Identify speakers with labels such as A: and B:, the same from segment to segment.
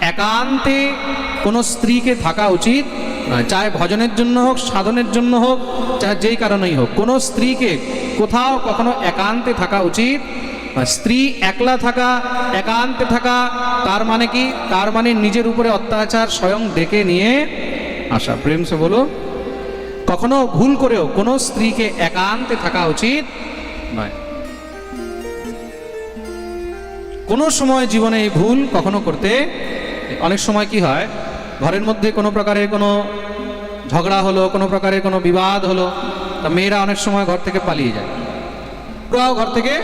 A: একান্তে কোনো স্ত্রীকে থাকা উচিত চাहे ভজনের জন্য হোক, সাধনের জন্য হোক চাहे যেই কারণেই হোক। কোনো স্ত্রীকে কোথাও কখনো একান্তে থাকা উচিত স্ত্রী একলা থাকা, একান্তে থাকা, তার মানে কি? তার মানে নিজের উপরে অত্যাচার স্বয়ং ডেকে নিয়ে আসা। প্রেম সে বলো, কখনো ভুল করেও কোনো স্ত্রীকে একান্তে থাকা উচিত নয়। কোনো সময় জীবনে এই ভুল কখনো করতে অনেক সময় কি হয়, ঘরের মধ্যে কোনো প্রকারের কোনো ঝগড়া হলো, কোনো প্রকারের কোনো বিবাদ হলো, তা মেয়েরা অনেক সময় ঘর থেকে পালিয়ে যায়। পুরাও ঘর থেকে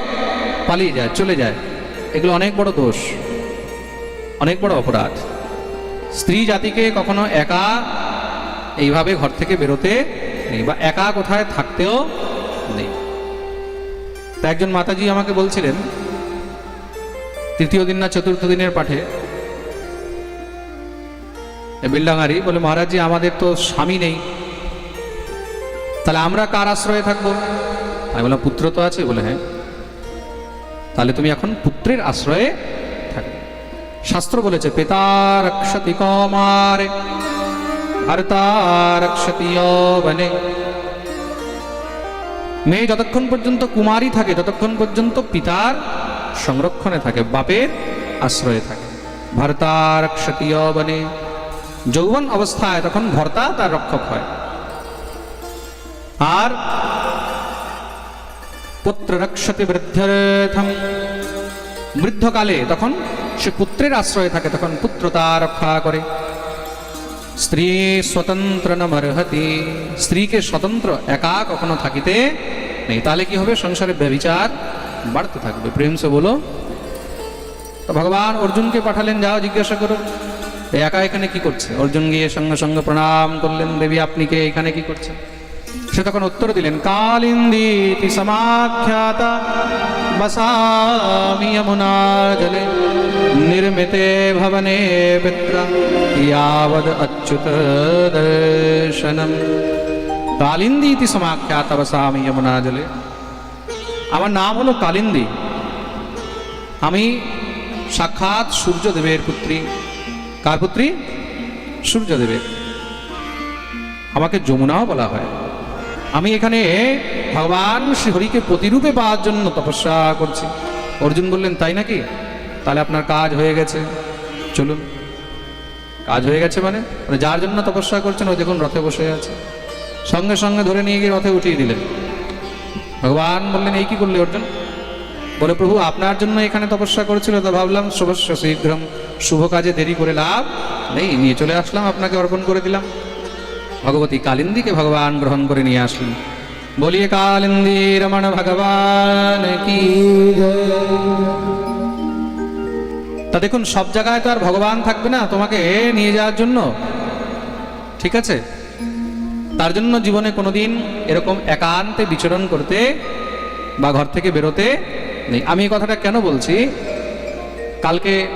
A: পালিয়ে যায়, চলে যায়। এগুলো অনেক বড় দোষ, অনেক বড় অপরাধ। স্ত্রী জাতিকে কখনো একা এইভাবে ঘর থেকে বেরোতে নেই বা একা কোথায় থাকতেও নেই। তা একজন মাতাজি আমাকে বলছিলেন, তৃতীয় দিন না চতুর্থ দিনের পাঠে এ বিল্ডাঙ্গারি বলে, মহারাজজি, আমাদের তো স্বামী নেই। তাহলে আমরা কার আশ্রয়ে থাকব? আমি বললাম, পুত্র তো আছে। বলে হ্যাঁ। তাহলে তুমি এখন পুত্রের আশ্রয়ে থাকবে শাস্ত্র বলেছে পেতা রক্ষতি কমারে ভর্তা রক্ষতি মেয়ে যতক্ষণ পর্যন্ত কুমারী থাকে, ততক্ষণ পর্যন্ত পিতার সংরক্ষণে থাকে, বাপের আশ্রয়ে থাকে। ভর্তা রক্ষতি বনে যৌবন অবস্থায় তখন ভর্তা তার রক্ষক হয়। আর পুত্র রক্ষতি বৃদ্ধ্যর্থম বৃদ্ধকালে তখন সে পুত্রের আশ্রয়ে থাকে, তখন পুত্র তা রক্ষা করে। স্ত্রী স্বতন্ত্র নমর্হতি স্ত্রীকে স্বতন্ত্র একা কখনো থাকিতে নেই। তাহলে কি হবে? সংসারে ব্যবিচার বাড়তে থাকবে। প্রেম সে বলো, তো ভগবান অর্জুনকে পাঠালেন, যাও, জিজ্ঞাসা করো। একা এখানে কি করছে? অর্জুন গিয়ে সঙ্গে সঙ্গে প্রণাম করলেন, দেবী, আপনি কে? এখানে কি করছেন? সে তখন উত্তর দিলেন, কালিন্দীতি সমাখ্যাতা বসামি যমুনা জলে, নির্মিতে ভবনে পিত্র, ইয়াবদ অচ্যুত দর্শনম। কালিন্দীতি সমাখ্যাতা বসামি যমুনা জলে। আমার নাম হলো কালিন্দী। আমি সাক্ষাৎ সূর্যদেবের পুত্রী। কার পুত্রী? সূর্যদেবের। আমাকে যমুনাও বলা হয়। আমি এখানে ভগবান শ্রীহরিকে প্রতিরূপে পাওয়ার জন্য তপস্যা করছি। অর্জুন বললেন, তাই নাকি? তাহলে আপনার কাজ হয়ে গেছে। চলুন। কাজ হয়ে গেছে মানে? মানে যার জন্য তপস্যা করছেন ওই দেখুন রথে বসে আছে। সঙ্গে সঙ্গে ধরে নিয়ে গিয়ে রথে উঠিয়ে দিলেন। ভগবান বললেন, এই কি করলে অর্জুন? বলে, প্রভু, আপনার জন্য এখানে তপস্যা করেছিল, তো ভাবলাম, শুভস্য শীঘ্রম শুভ কাজে দেরি করে লাভ নেই, নিয়ে চলে আসলাম, আপনাকে অর্পণ করে দিলাম। ভগবতী কালিন্দীকে ভগবান গ্রহণ করে নিয়ে আসলেন। বলিয়ে কালিন্দী রমণ ভগবান কি তা দেখুন, সব জায়গায় তো আর ভগবান থাকবে না, তোমাকে নিয়ে যাওয়ার জন্য। ঠিক আছে? তার জন্য জীবনে কোনোদিন এরকম একান্তে বিচরণ করতে বা ঘর থেকে বেরোতে নেই। আমি এই কথাটা কেন বলছি? কালকে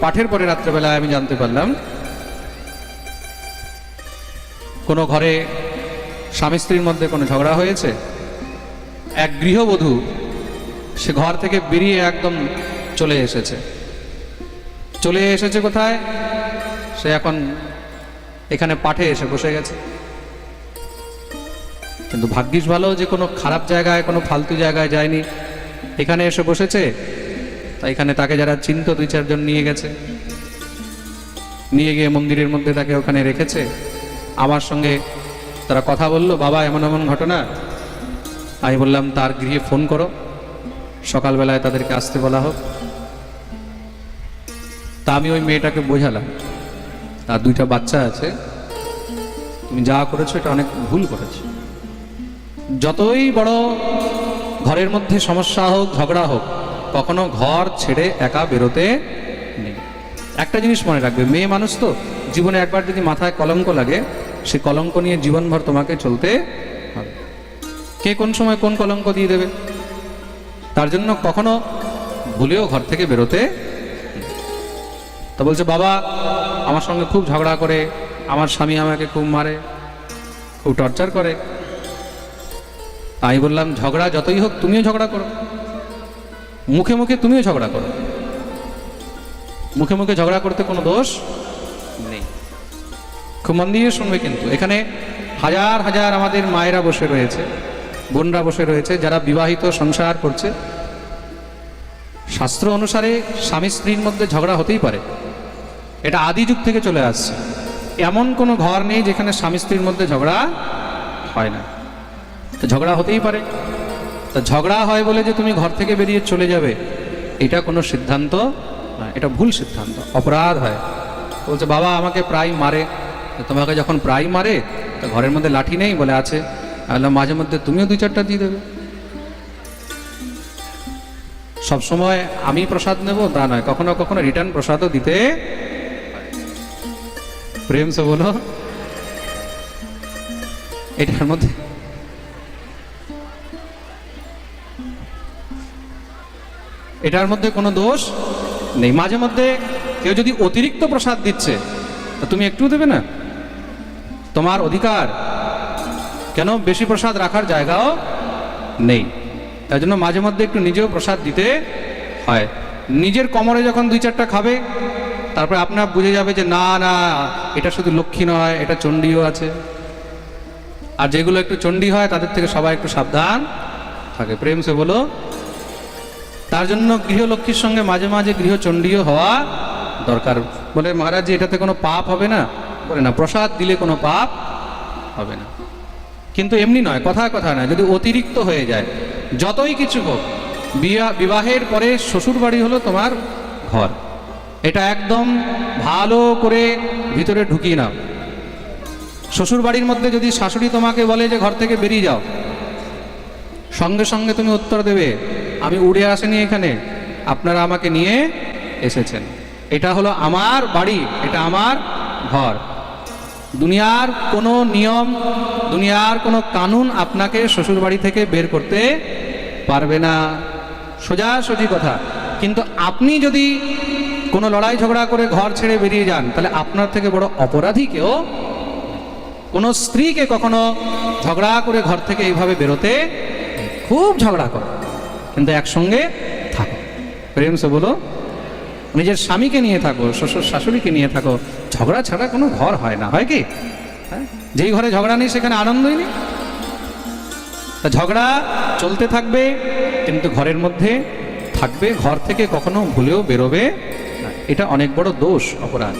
A: পাঠের পরে রাত্রেবেলায় আমি জানতে পারলাম, কোনো ঘরে স্বামী স্ত্রীর মধ্যে কোনো ঝগড়া হয়েছে? এক গৃহবধূ সে ঘর থেকে বেরিয়ে একদম চলে এসেছে। চলে এসেছে কোথায়? সে এখন এখানে পাঠে এসে বসে গেছে। কিন্তু ভাগ্যিস ভালো যে কোনো খারাপ জায়গায়, কোনো ফালতু জায়গায় যায়নি। এখানে এসে বসেছে? তা এখানে তাকে যারা চিন্ত দুই চারজন নিয়ে গেছে। নিয়ে গিয়ে মন্দিরের মধ্যে তাকে ওখানে রেখেছে। আমার সঙ্গে তারা কথা বলল, বাবা, এমন এমন ঘটনা? আমি বললাম, তার গৃহে ফোন করো। সকালবেলায় তাদেরকে আসতে বলা হোক। তা আমি ওই মেয়েটাকে বোঝালাম তার দুইটা বাচ্চা আছে। তুমি যা করেছ, এটা অনেক ভুল করেছ। যতই বড় ঘরের মধ্যে সমস্যা হোক, ঝগড়া হোক, কখনো ঘর ছেড়ে একা বেরোতে নেই। একটা জিনিস মনে রাখবে, মেয়ে মানুষ তো, জীবনে একবার যদি মাথায় কলঙ্ক লাগে, সে কলঙ্ক নিয়ে জীবনভর তোমাকে চলতে হবে। কে কোন সময় কোন কলঙ্ক দিয়ে দেবে? তার জন্য কখনো ভুলেও ঘর থেকে বেরোতে। তা বলছে, বাবা, আমার সঙ্গে খুব ঝগড়া করে, আমার স্বামী আমাকে খুব মারে, খুব টর্চার করে। আমি বললাম, ঝগড়া যতই হোক, তুমিও ঝগড়া করো। মুখে মুখে তুমিও ঝগড়া করো। মুখে মুখে ঝগড়া করতে কোনো দোষ নেই। খুব মন দিয়ে শুনবে কিন্তু। এখানে হাজার হাজার আমাদের মায়েরা বসে রয়েছে, বোনরা বসে রয়েছে, যারা বিবাহিত সংসার করছে। শাস্ত্র অনুসারে স্বামী স্ত্রীর মধ্যে ঝগড়া হতেই পারে। এটা আদি যুগ থেকে চলে আসছে। এমন কোনো ঘর নেই যেখানে স্বামী স্ত্রীর মধ্যে ঝগড়া হয় না। তো ঝগড়া হতেই পারে। তা ঝগড়া হয় বলে যে তুমি ঘর থেকে বেরিয়ে চলে যাবে এটা কোনো সিদ্ধান্ত না এটা ভুল সিদ্ধান্ত। অপরাধ হয়। বলছে বাবা আমাকে প্রায় মারে। তোমাকে যখন প্রায় মারে তা ঘরের মধ্যে লাঠি নেই বলে আছে। আমি বললাম, মাঝে মধ্যে তুমিও দুই চারটা দিয়ে দেবে। সব সময় আমি প্রসাদ নেব তা নয়। কখনো কখনো রিটার্ন প্রসাদও দিতে প্রেম সে বলো এটার মধ্যে এটার মধ্যে কোনো দোষ নেই। মাঝে মধ্যে কেউ যদি অতিরিক্ত প্রসাদ দিচ্ছে, তা তুমি একটু দেবে না? তোমার অধিকার। কেন? বেশি প্রসাদ রাখার জায়গাও নেই। তাই জন্য মাঝে মধ্যে একটু নিজেও প্রসাদ দিতে হয়। নিজের কমরে যখন দুই চারটা খাবে, তারপরে আপনার বুঝে যাবে যে, না না, এটা শুধু লক্ষ্মী নয়, এটা চণ্ডীও আছে। আর যেগুলো একটু চণ্ডী হয়, তাদের থেকে সবাই একটু সাবধান থাকে। প্রেম সে বলো তার জন্য গৃহলক্ষ্মীর সঙ্গে মাঝে মাঝে গৃহচণ্ডীও হওয়া দরকার। বলে মহারাজ এটাতে কোনো পাপ হবে না। বলে না, প্রসাদ দিলে কোনো পাপ হবে না। কিন্তু এমনি নয়, কথা কথা নয়, যদি অতিরিক্ত হয়ে যায়। যতই কিছু হোক, বিয়া- বিবাহের পরে শ্বশুর বাড়ি হলো তোমার ঘর। এটা একদম ভালো করে ভিতরে ঢুকিয়ে নাও। শ্বশুর বাড়ির মধ্যে যদি শাশুড়ি তোমাকে বলে যে ঘর থেকে বেরিয়ে যাও, সঙ্গে সঙ্গে তুমি উত্তর দেবে আমি উড়ে আসিনি এখানে। আপনারা আমাকে নিয়ে এসেছেন। এটা হলো আমার বাড়ি, এটা আমার ঘর। দুনিয়ার কোনো নিয়ম, দুনিয়ার কোনো কানুন আপনাকে শ্বশুর বাড়ি থেকে বের করতে পারবে না। সোজাসুজি কথা। কিন্তু আপনি যদি কোনো লড়াই ঝগড়া করে ঘর ছেড়ে বেরিয়ে যান, তাহলে আপনার থেকে বড় অপরাধী কেউ কোনো স্ত্রীকে কখনো ঝগড়া করে ঘর থেকে এইভাবে বেরোতে খুব ঝগড়া করো। কিন্তু একসঙ্গে থাকো। প্রেম সে বলো, নিজের স্বামীকে নিয়ে থাকো, শ্বশুর শাশুড়িকে নিয়ে থাকো, ঝগড়া ছাড়া কোনো ঘর হয় না, হয় কি? হ্যাঁ? যেই ঘরে ঝগড়া নেই সেখানে আনন্দই নেই। তা ঝগড়া চলতে থাকবে, কিন্তু ঘরের মধ্যে থাকবে, ঘর থেকে কখনো ভুলেও বেরোবে না। এটা অনেক বড় দোষ, অপরাধ।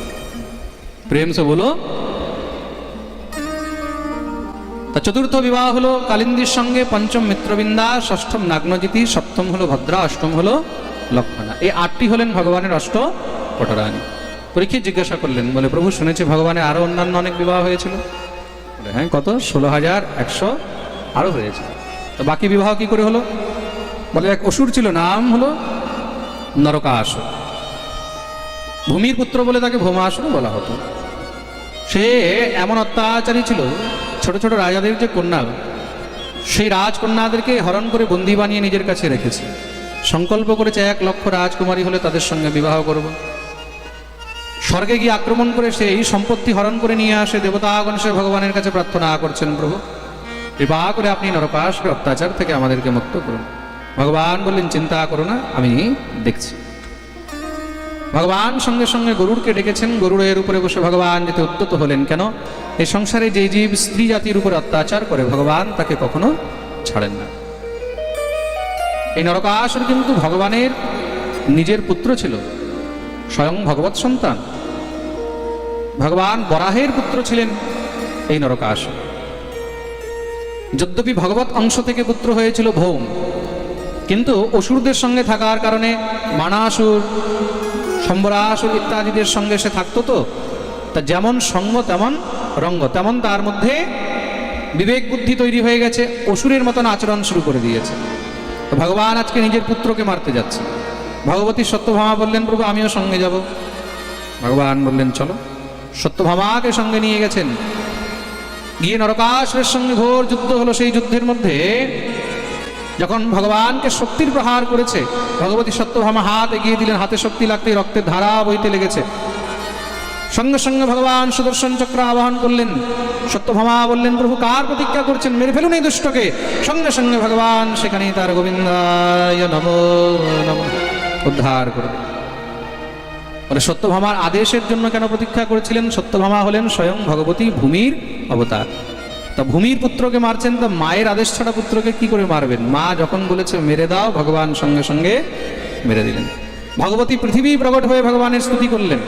A: প্রেম সে বলো চতুর্থ বিবাহ হলো কালিন্দির সঙ্গে পঞ্চম মিত্রবিন্দা, ষষ্ঠম নাগ্নজিতি সপ্তম হলো ভদ্রা, অষ্টম হলো লক্ষণা এই আটটি হলেন ভগবানের অষ্ট পটরানী। পরীক্ষিত জিজ্ঞাসা করলেন, বলে, প্রভু, শুনেছি ভগবানের আরও অন্যান্য অনেক বিবাহ হয়েছিল। হ্যাঁ কত? ষোলো হাজার একশো আরও হয়েছে। তো বাকি বিবাহ কি করে হলো? বলে, এক অসুর ছিল, নাম হলো নরকাসুর। ভূমির পুত্র বলে তাকে ভৌমাসুর বলা হতো। সে এমন অত্যাচারী ছিল ছোট ছোট রাজাদের যে কন্যা সেই রাজকন্যাদেরকে হরণ করে বন্দি বানিয়ে নিজের কাছে রেখেছে। সংকল্প করেছে এক লক্ষ রাজকুমারী হলে তাদের সঙ্গে বিবাহ করব। স্বর্গে গিয়ে আক্রমণ করে সে এই সম্পত্তি হরণ করে নিয়ে আসে। দেবতাগণ সে ভগবানের কাছে প্রার্থনা করছেন, প্রভু, কৃপা করে আপনি নরকাসের অত্যাচার থেকে আমাদেরকে মুক্ত করুন। ভগবান বললেন, চিন্তা করো না, আমি দেখছি। ভগবান সঙ্গে সঙ্গে গরুরকে ডেকেছেন, গরুড়ের উপরে বসে ভগবান যেতে উদ্যত হলেন কেন? এই সংসারে যে জীব স্ত্রী জাতির উপর অত্যাচার করে, ভগবান তাকে কখনো ছাড়েন না। এই নরকাসুর কিন্তু ভগবানের নিজের পুত্র ছিল, স্বয়ং ভগবত সন্তান। ভগবান বরাহের পুত্র ছিলেন এই নরকাসুর। যদ্যপি ভগবত অংশ থেকে পুত্র হয়েছিল ভৌম, কিন্তু অসুরদের সঙ্গে থাকার কারণে মানাসুর সম্বরাসুর ইত্যাদিদের সঙ্গে সে থাকতো তো। তা যেমন সঙ্গ, তেমন রঙ্গ, তেমন তার মধ্যে বিবেক বুদ্ধি তৈরি হয়ে গেছে, অসুরের মতন আচরণ শুরু করে দিয়েছে। তো ভগবান আজকে নিজের পুত্রকে মারতে যাচ্ছে। ভগবতী সত্যভামা বললেন, প্রভু, আমিও সঙ্গে যাব। ভগবান বললেন, চলো। সত্যভামাকে সঙ্গে নিয়ে গেছেন। গিয়ে নরকাসুরের সঙ্গে ঘোর যুদ্ধ হলো সেই যুদ্ধের মধ্যে। যখন ভগবানকে শক্তির প্রহার করেছে, ভগবতী সত্যভামা হাত এগিয়ে দিলেন, হাতে শক্তি লাগতে রক্তের ধারা বইতে লেগেছে। সঙ্গে সঙ্গে ভগবান সুদর্শন চক্র আবাহন করলেন, সত্যভামা বললেন, প্রভু, কার প্রতীক্ষা করছেন? মেরে ফেলুন এই দুষ্টকে। সঙ্গে সঙ্গে ভগবান সেখানেই তার গোবিন্দায় নম উদ্ধার করে দিলেন। বলে, সত্যভামার আদেশের জন্য কেন প্রতীক্ষা করেছিলেন? সত্যভামা হলেন স্বয়ং ভগবতী ভূমির অবতার। তা ভূমির পুত্রকে মারছেন, তা মায়ের আদেশ ছাড়া পুত্রকে কি করে মারবেন? মা যখন বলেছে, মেরে দাও, ভগবান সঙ্গে সঙ্গে মেরে দিলেন। ভগবতী পৃথিবী প্রকট হয়ে ভগবানের স্তুতি করলেন।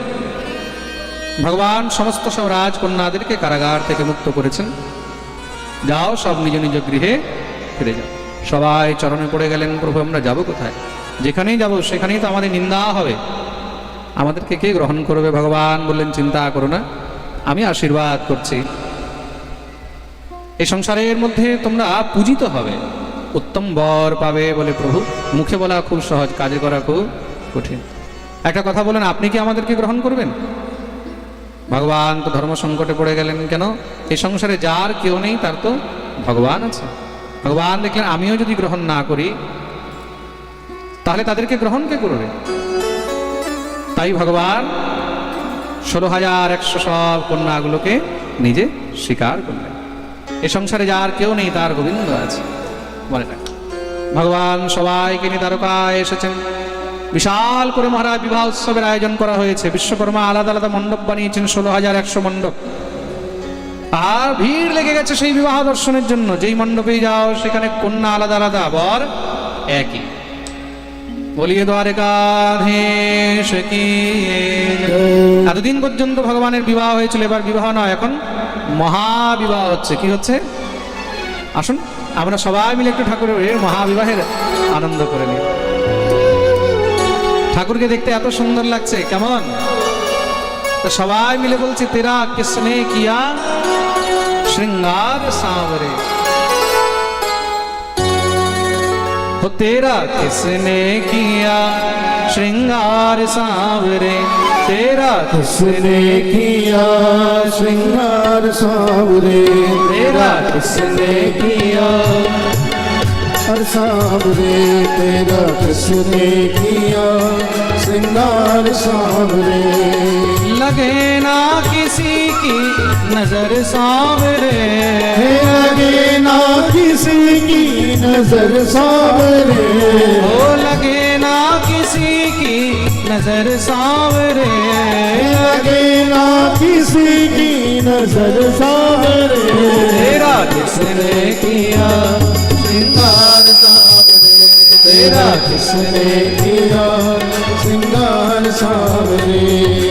A: ভগবান সমস্ত সব রাজকন্যাদেরকে কারাগার থেকে মুক্ত করেছেন। যাও, সব নিজ নিজ গৃহে ফিরে যাও। সবাই চরণে পড়ে গেলেন, প্রভু, আমরা যাব কোথায়? যেখানেই যাব, সেখানেই তো আমাদের নিন্দা হবে। আমাদেরকে কে গ্রহণ করবে ভগবান? বললেন, চিন্তা করো না, আমি আশীর্বাদ করছি। এই সংসারের মধ্যে তোমরা পূজিত হবে। উত্তম বর পাবে বলে প্রভু। মুখে বলা খুব সহজ, কাজে করা খুব কঠিন। একটা কথা বলেন, আপনি কি আমাদেরকে গ্রহণ করবেন? ভগবান তো ধর্ম সংকটে পড়ে গেলেন কেন? এই সংসারে যার কেউ নেই, তার তো ভগবান আছে। ভগবান দেখলেন, আমিও যদি গ্রহণ না করি, তাহলে তাদেরকে গ্রহণ কে করবে? তাই ভগবান ষোলো হাজার একশো সব কন্যাগুলোকে নিজে স্বীকার করলেন। এ সংসারে যার কেউ নেই, তার গোবিন্দ আছে। মনে রাখ। ভগবান সবাইকে নিয়ে দ্বারকায় এসেছেন। বিশাল করে মহারাজ বিবাহ উৎসবের আয়োজন করা হয়েছে। বিশ্বকর্মা আলাদা আলাদা মণ্ডপ বানিয়েছেন, ষোলো হাজার একশো মণ্ডপ। আর ভিড় লেগে গেছে সেই বিবাহ দর্শনের জন্য। যেই মণ্ডপেই যাও, সেখানে কন্যা আলাদা আলাদা বর একই। বলিয়ে দ্বারকাধীশ কি? এতদিন পর্যন্ত ভগবানের বিবাহ হয়েছিল, এবার বিবাহ নয়, এখন মহাবিবাহ হচ্ছে। কি হচ্ছে? আসুন, আমরা সবাই মিলে একটু ঠাকুরের মহাবিবাহের আনন্দ করে নিই। ঠাকুরকে দেখতে এত সুন্দর লাগছে, কেমন? তো সবাই মিলে বলছি, তেরা কৃষ্ণে কিয়া শৃঙ্গার সাঁবরে हो तेरा किसने किया? श्रृंगार सांवरे। तेरा
B: किसने किया? श्रृंगार सावरे।
A: तेरा किसने किया?
B: हर सावरे, तेरा किसने किया? श्रृंगार सावरे।
A: लगे ना किसी की नज़र सावरे
B: हे लगे ना किसी की नज़र सावरे
A: ओ लगे ना किसी की नज़र सांवरे
B: हे लगे ना किसी की नज़र सावरे
A: तेरा किसने किया
B: श्रृंगार सावरे तेरा किसने किया श्रृंगार सावरे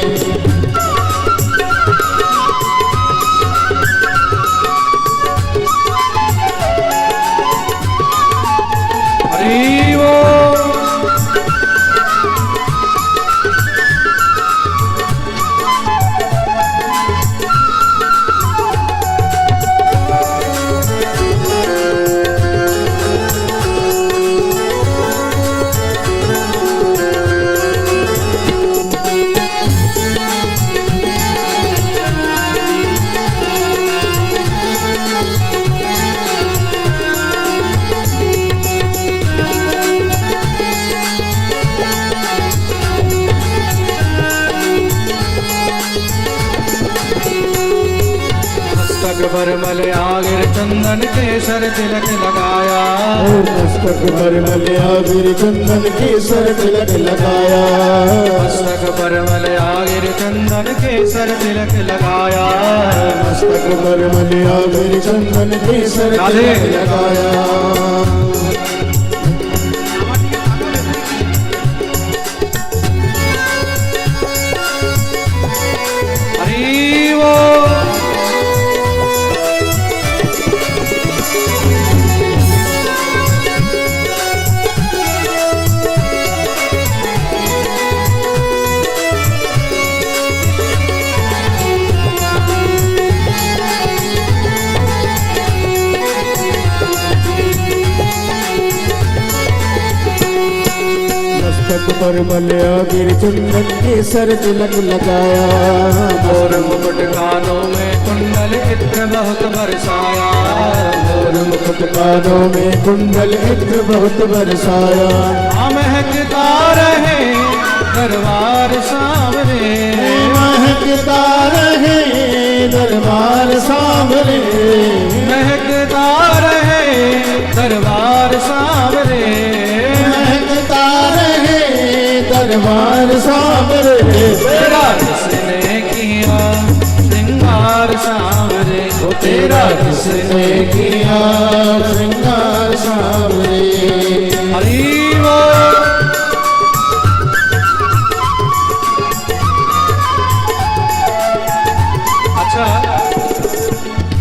A: तिलक लगाया।
B: मस्तक पर मलयागिर चंदन केसर तिलक लगाया।
A: मस्तक पर मलयागिर चंदन केसर तिलक लगाया।
B: मस्तक पर मलयागिर चंदन केसर। तिलक लगाया। पर मलयागिर चंदन केसर तिलक लगाया।
A: और मुकुट कानों में कुंडल इत्र बहुत बरसाया।
B: और मुकुट कानों में कुंडल इत्र बहुत बरसाया।
A: हम महकता रहे दरबार सामने।
B: महकता रहे दरबार सामने।
A: महकता रहे दरबार सामने।
B: निर्माण सामरे तेरा किसने किया श्रृंगार सामरे
A: ओ तेरा किसने किया श्रृंगार सामरे हरिवा আচ্ছা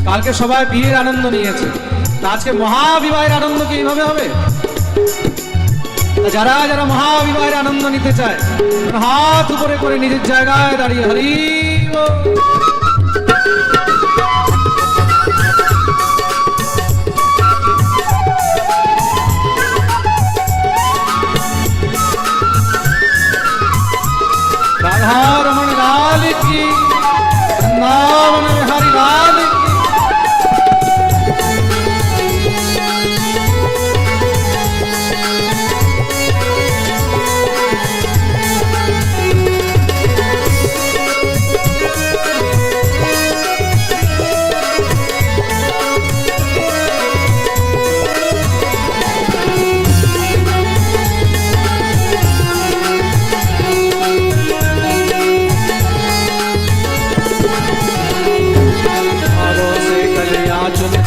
A: কালকে সবাই বিয়ের আনন্দ নিয়েছে। আজকে মহাবিবাহের আনন্দ কি এইভাবে হবে? যারা যারা মহাবিবাহের আনন্দ নিতে চায় হাত উপরে করে নিজের জায়গায় দাঁড়িয়ে হরি রাধারমণ লাল কি বৃন্দাবন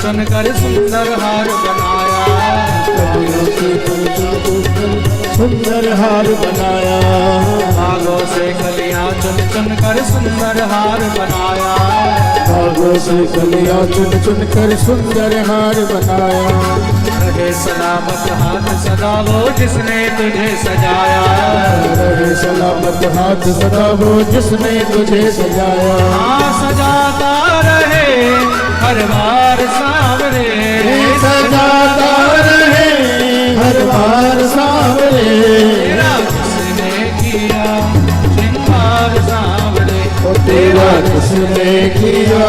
A: चुन कर सुंदर हार बनाया।
B: सुंदर हार बनाया।
A: भागों से कलिया चुन चुन कर सुंदर हार बनाया।
B: भागों से कलिया चुन चुन कर सुंदर हार बनाया।
A: रहे सलामत हाथ सदा वो जिसने तुझे सजाया।
B: रहे सलामत हाथ सदा वो जिसने तुझे सजाया।
A: हाँ रहे हर बार
B: सजाता रहे हर बार सावरे
A: तेरा किसने किया? श्रृंगार सावरे
B: ओ तेरा किसने किया?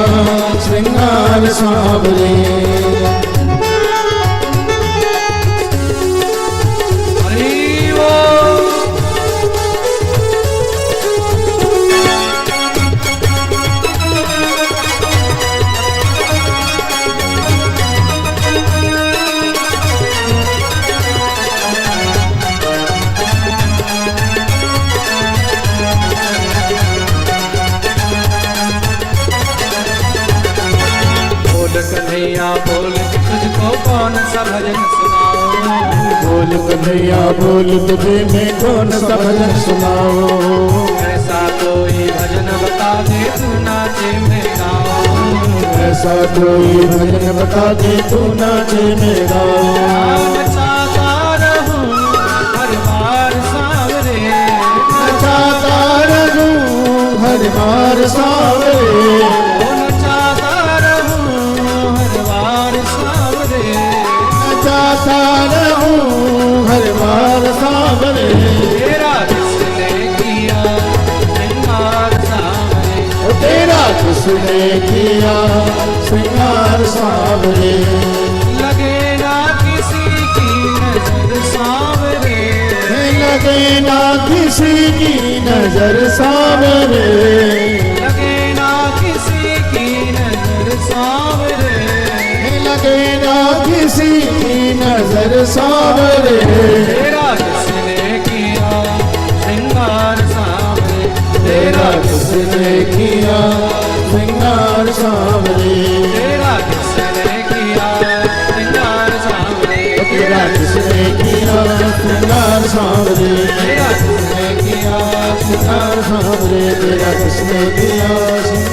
B: श्रृंगार सावरे
A: बोल तुझको कौन सा भजन सुनाओ।
B: बोल कन्हैया बोल तुझे मैं कौन सा भजन सुनाओ।
A: ऐसा कोई भजन बता दे तू नाचे में गाओ
B: ऐसा कोई भजन बता दे तू नाचे मेरा
A: नचाता रहूँ हर बार सावरे किसने किया श्रृंगार सावरे लगे ना किसी की नज़र सावरे
B: लगे ना किसी की नज़र सावरे
A: लगे ना किसी की नज़र सावरे
B: लगे ना किसी की नज़र सावरे
A: तेरा किसने किया श्रृंगार सावरे
B: तेरा किसने किया ਸਿੰਘਾਰ
A: ਸਾਵਰੇ ਤੇਰਾ ਕਿਸ
B: ਨੇ ਕੀਆ ਸਿੰਘਾਰ ਸਾਵਰੇ ਤੇਰਾ
A: ਕਿਸ ਨੇ ਕੀਆ ਸਿੰਘਾਰ ਸਾਵਰੇ ਤੇਰਾ ਕਿਸ ਨੇ ਕੀਆ ਸਿੰਘਾਰ ਸਾਵਰੇ ਤੇਰਾ ਕਿਸ ਨੇ ਕੀਆ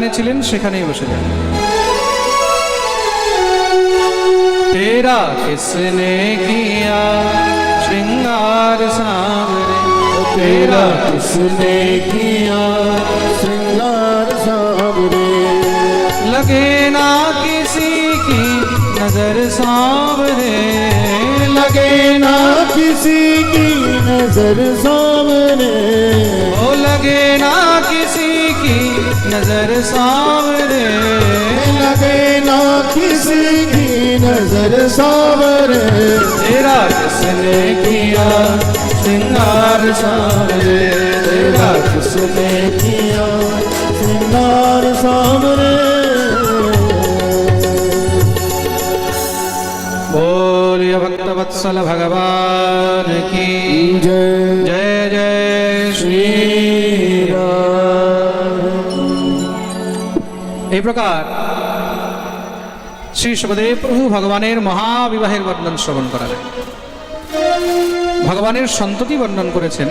A: যেখানে ছিলেন সেখানেই বসে যাবে तेरा किसने किया श्रृंगार सावरे
B: तेरा किसने किया श्रृंगार सावरे
A: लगे ना किसी की नजर सावरे
B: लगे ना किसी की नजर सामने
A: ओ लगे ना किसी की नज़र सावरे।
B: लगे ना किसी की नज़र सावरे।
A: तेरा किसने किया? श्रृंगार सावरे। तेरा
B: किसने किया? श्रृंगार सावरे।
A: बोलिए भक्तवत्सल भगवान की।
B: जय
A: जय। जय এই প্রকার শ্রী সুখদেব প্রভু ভগবানের মহাবিবাহের বর্ণন শ্রবণ করালেন। ভগবানের সন্ততি বর্ণন করেছেন।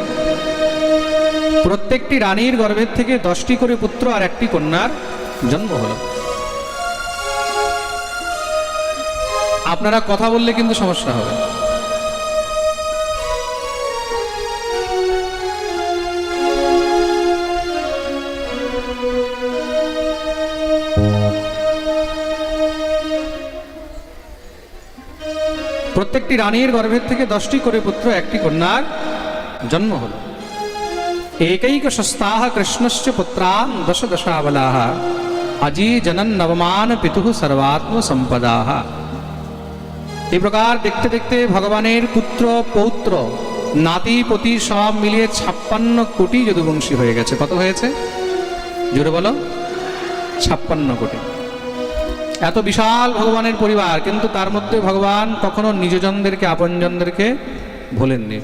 A: প্রত্যেকটি রানীর গর্ভের থেকে দশটি করে পুত্র আর একটি কন্যার জন্ম হল। আপনারা কথা বললে কিন্তু সমস্যা হবে। প্রত্যেকটি রানীর গর্ভের থেকে দশটি করে পুত্র, একটি কন্যার জন্ম হল। একৈক সস্তাহ কৃষ্ণশ্চ পুত্রান দশ দশাবলাহ আজি জনন নবমান পিতু সর্বাত্ম সম্পদাহ। এই প্রকার দেখতে দেখতে ভগবানের পুত্র, পৌত্র, নাতি, পতি সব মিলিয়ে ছাপ্পান্ন কোটি যদুবংশী হয়ে গেছে। কত হয়েছে? জোরে বলো। ছাপ্পান্ন কোটি। এত বিশাল ভগবানের পরিবার, কিন্তু তার মধ্যে ভগবান কখনো নিজজনদেরকে, আপনজনদেরকে ভোলেননি।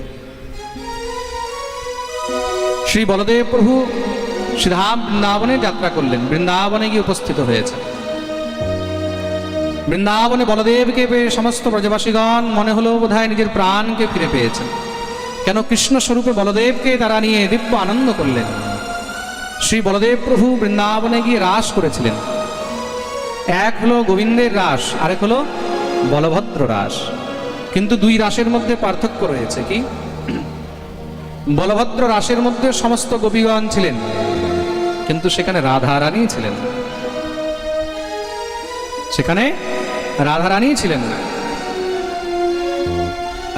A: শ্রী বলদেব প্রভু শ্রীধাম বৃন্দাবনে যাত্রা করলেন, বৃন্দাবনে গিয়ে উপস্থিত হয়েছে বৃন্দাবনে বলদেবকে পেয়ে সমস্ত ব্রজবাসীগণ মনে হলো বোধহয় নিজের প্রাণকে ফিরে পেয়েছেন। কেন কৃষ্ণ স্বরূপে বলদেবকে তারা নিয়ে দিব্য আনন্দ করলেন? শ্রী বলদেব প্রভু বৃন্দাবনে গিয়ে রাস করেছিলেন। এক হলো গোবিন্দের রাস, আরেক হলো বলভদ্র রাস। কিন্তু দুই রাসের মধ্যে পার্থক্য রয়েছে কি? বলভদ্র রাসের মধ্যে সমস্ত গোপীগণ ছিলেন, কিন্তু সেখানে রাধা রাধারানী ছিলেন। সেখানে রাধারানী ছিলেন না।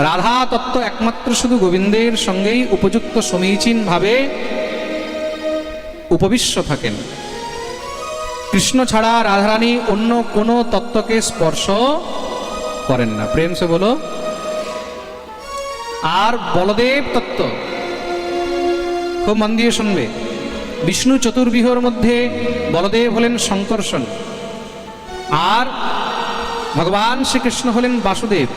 A: রাধা তত্ত্ব একমাত্র শুধু গোবিন্দের সঙ্গেই উপযুক্ত সমীচীন ভাবে উপবিশ্য থাকেন। কৃষ্ণ ছাড়া রাধারানী অন্য কোনো তত্ত্বকে স্পর্শ করেন না। প্রেম সে বলো, আর বলদেব তত্ত্ব? খুব মন দিয়ে শুনবে। বিষ্ণু চতুর্বিহর মধ্যে বলদেব হলেন শঙ্কর্ষণ আর ভগবান শ্রীকৃষ্ণ হলেন বাসুদেব।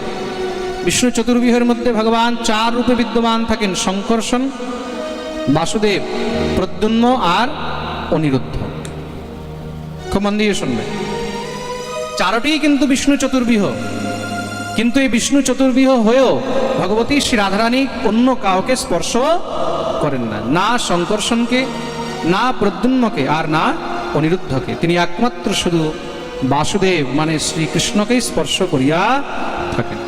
A: বিষ্ণু চতুর্বিহের মধ্যে ভগবান চার রূপে বিদ্যমান থাকেন শঙ্কর্ষণ বাসুদেব, প্রদ্যুম্ন আর অনিরুদ্ধ। খুব মন দিয়ে শুনবে। চারটি কিন্তু বিষ্ণু চতুর্বিহ। কিন্তু এই বিষ্ণু চতুর্বিহ হয়েও ভগবতী শ্রী রাধারানী অন্য কাউকে স্পর্শ করেন না। না শঙ্কর্ষণকে না প্রদ্যুন্নকে আর না অনিরুদ্ধকে। তিনি একমাত্র শুধু বাসুদেব মানে শ্রীকৃষ্ণকেই স্পর্শ করিয়া থাকেন।